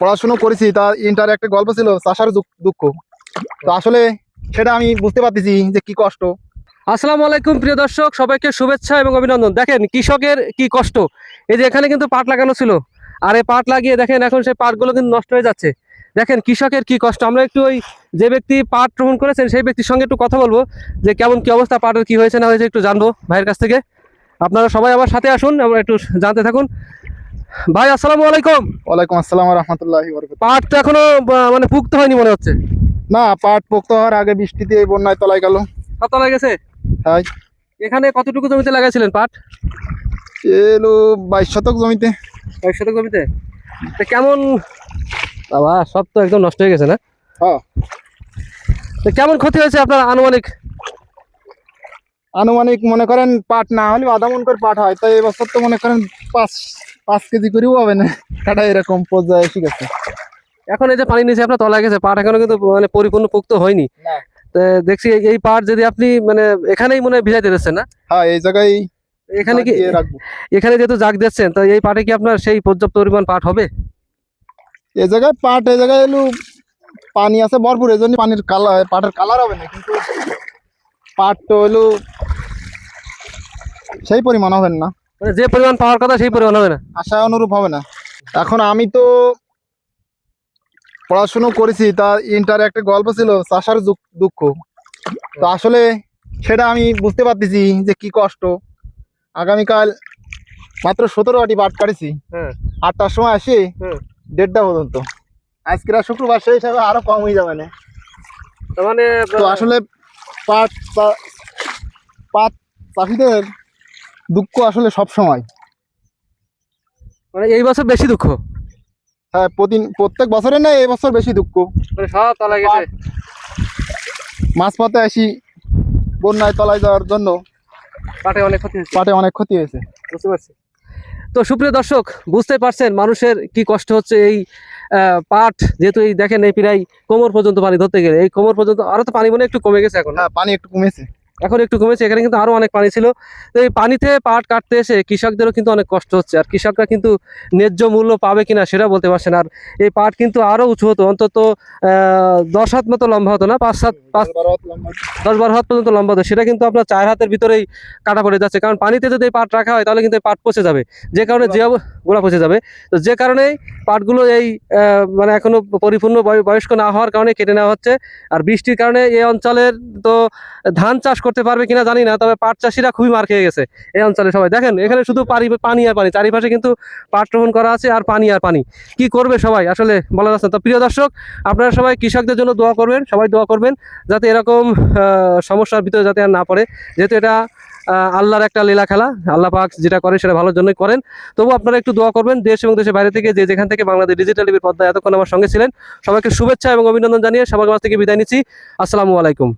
পড়াশুনো করেছি, তা ইন্টার একটা গল্প ছিল, চাষার দুঃখ- দুঃখ। তো আসলে সেটা আমি বুঝতে পারতেছি যে কি কষ্ট। আসসালামু আলাইকুম প্রিয় দর্শক, সবাইকে শুভেচ্ছা এবং অভিনন্দন। দেখেন, কৃষকের কি কষ্ট? এই যে এখানে কিন্তু পাট লাগানো ছিল। আর এই পাট লাগিয়ে দেখেন, এখন সেই পাটগুলো কিন্তু নষ্ট হয়ে যাচ্ছে। দেখেন, কৃষকের কি কষ্ট? আমরা একটু ওই যে ব্যক্তি পাট রোপণ করেছেন, সেই ব্যক্তির সঙ্গে একটু কথা বলব, যে কেমন কি অবস্থা, পাটের কি হয়েছে না হয়েছে একটু জানব ভাইয়ের কাছ থেকে। আপনারা সবাই আমার সাথে আসুন, আমরা একটু জানতে থাকুন। ভাই আসসালামু আলাইকুম। ওয়ালাইকুম আসসালাম রহমতুল্লাহ পাট তো এখনও মানে পুক্ত হয়নি মনে হচ্ছে? না পাট পোক্ত হওয়ার আগে বৃষ্টিতে এই বন্যায় তলায় গেল। কত গেছে? তাই। এখানে কতটুকু জমিতে লাগাইছিলেন পাট? এলো বাইশ শতক জমিতে। এক শতক জমিতে? তো কেমন বাবা সব তো একদম নষ্ট হয়ে গেছে না? হ্যাঁ। তো কেমন ক্ষতি হয়েছে আপনার আনুমানিক? আনুমানিক মনে করেন পাট না হলে আধা মন করে পাট হয় তাই এবছর তো মনে করেন পাঁচ পাঁচ কেজি করেও হবে না। কাটা এরকম পর্যায়ে ঠিক আছে এখন এই যে পানি নিচে আপনার তলা গেছে পাট এখনও কিন্তু মানে পরিপূর্ণ পোক্ত হয়নি। দেখছি এই- এই পাট যদি আপনি মানে এখানেই মনে হয় ভিজাইতে দিচ্ছেন না? হ্যাঁ এই জায়গায় এখানে কি এখানে যেহেতু জাগ দিচ্ছেন তো এই পাটে কি আপনার সেই পর্যাপ্ত পরিমাণ পাট হবে? এই জায়গায় পাট এই জায়গায় এলো পানি আছে ভরপুর এই জন্য পানির কালার পাটের কালার হবে না কিন্তু পাট তো হলো সেই পরিমাণ হবে না। মানে যে পরিমাণ পাওয়ার কথা সেই পরিমাণ হবে না? আশা অনুরূপ হবে না। এখন আমি তো পড়াশুনো করেছি তা ইন্টার একটা গল্প ছিল চাষার দুঃখ- তো আসলে সেটা আমি বুঝতে পারতেছি যে কি কষ্ট। আগামীকাল মাত্র সতেরো আটি বাট কাটেছি। হ্যাঁ। আটটার সময় আসি দেড়টা পর্যন্ত। আজকের আর শুক্রবার সেই হিসাবে আরও কম হয়ে যাবে না। মানে তো আসলে পাট পাট চাষিদের দুঃখ আসলে সব সময়। মানে এই বছর বেশি দুঃখ? হ্যাঁ প্রতিদিন প্রত্যেক বছরে না এই বছর বেশি দুঃখ। মানে সব তলা গেছে। মাঝপথে আসি বন্যায় তলায় যাওয়ার জন্য। পাটে অনেক ক্ষতি হয়েছে। পাটে অনেক ক্ষতি হয়েছে। বুঝতে পারছি। তো সুপ্রিয় দর্শক বুঝতে পারছেন মানুষের কি কষ্ট হচ্ছে এই পাট যেহেতু এই দেখেন এই প্রায় কোমর পর্যন্ত পানি ধরতে গেলে। এই কোমর পর্যন্ত আরও তো পানি মনে একটু কমে গেছে এখন না? হ্যাঁ পানি একটু কমেছে। এখন একটু কমেছে এখানে কিন্তু আরও অনেক পানি ছিল। তো এই পানিতে পাট কাটতে এসে কৃষকদেরও কিন্তু অনেক কষ্ট হচ্ছে। আর কৃষকরা কিন্তু ন্যায্য মূল্য পাবে কিনা সেটা বলতে পারছেন আর এই পাট কিন্তু আরও উঁচু হতো অন্তত দশ হাত মতো লম্বা হতো না? পাঁচ সাত পাঁচ দশ বারো হাত পর্যন্ত লম্বা হতো। সেটা কিন্তু আপনার চার হাতের ভিতরেই কাটা পড়ে যাচ্ছে। কারণ পানিতে যদি এই পাট রাখা হয় তাহলে কিন্তু এই পাট পচে যাবে। যে কারণে যে গোড়া পচে যাবে। তো যে কারণেই পাটগুলো এই মানে এখনও পরিপূর্ণ বয়- বয়স্ক না হওয়ার কারণে কেটে নেওয়া হচ্ছে। আর বৃষ্টির কারণে এই অঞ্চলের তো ধান চাষ করতে পারবে কিনা জানি না, তবে পাট চাষিরা খুবই মার খেয়ে গেছে এই অঞ্চলে সবাই। দেখেন, এখানে শুধু পানি পানি আর পানি, চারিপাশে কিন্তু পাট রোপণ করা আছে আর পানি আর পানি। কি করবে সবাই? আসলে বলা যাচ্ছে তো প্রিয় দর্শক, আপনারা সবাই কৃষকদের জন্য দোয়া করবেন, সবাই দোয়া করবেন, যাতে এরকম সমস্যার ভিতরে যাতে আর না পড়ে। যেহেতু এটা আল্লাহর একটা লীলা খেলা, আল্লাহ পাক যেটা করে সেটা ভালোর জন্যই করেন। তবু আপনারা একটু দোয়া করবেন, দেশ এবং দেশের বাইরে থেকে যে যেখান থেকে বাংলাদেশ ডিজিটাল টিভির পর্দায় এতক্ষণ আমার সঙ্গে ছিলেন, সবাইকে শুভেচ্ছা এবং অভিনন্দন জানিয়ে সবার কাছ থেকে বিদায় নিচ্ছি। আসসালামু আলাইকুম।